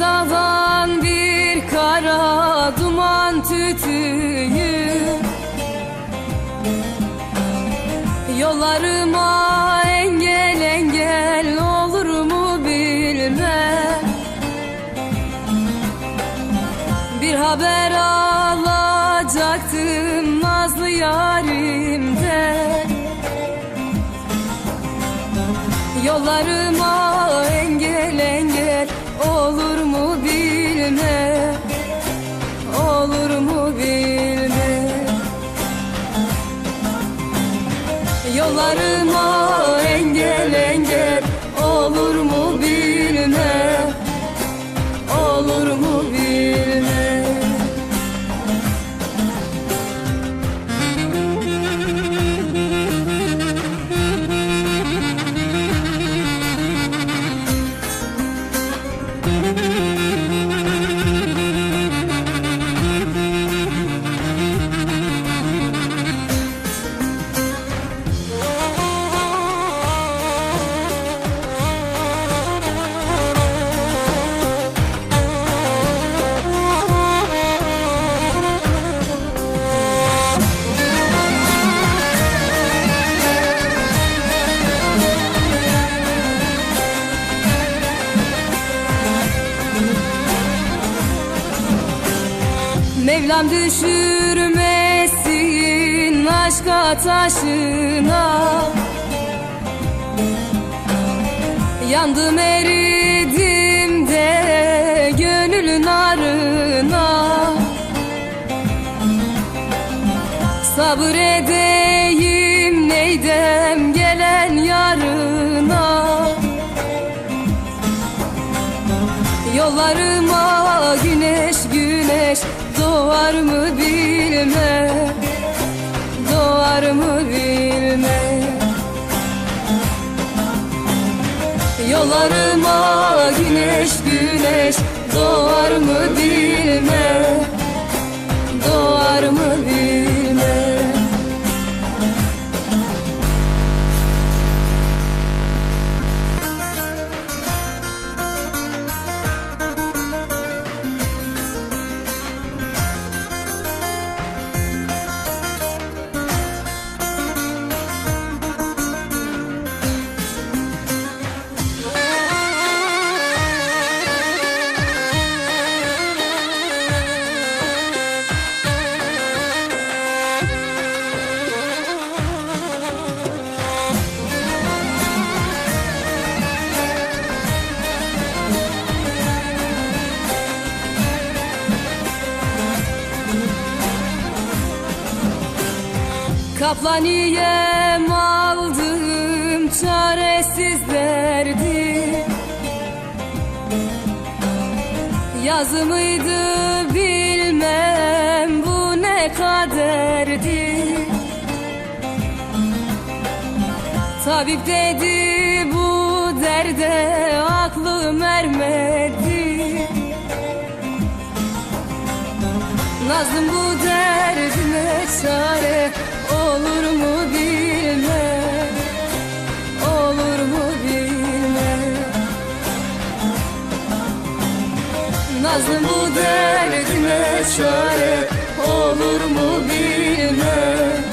dalan bir kara duman tütüğü Yollarıma engel engel olur mu bilmem. Bir haber alacaktım nazlı yarimden Yollarıma engel engel olur bilmem Olur mu bilmem Yollarıma engel engel olur mu bilmem Mevlam düşürmesin aşka taşına. Yandım eridim de gönlün arına. Sabır edeyim neydem gelen yarına. Güneş doğar mı bilmem Doğar mı bilmem Yollarıma güneş güneş doğar mı bilmem Kaplan yem aldım çaresizlerdi Yazımıydı bilmem bu ne kaderdi. Tabip dedi bu derde aklım ermedi. Nazım bu derdime çare olur mu bilmem Olur mu bilmem Nazım bu derdime çare. Olur mu bilmem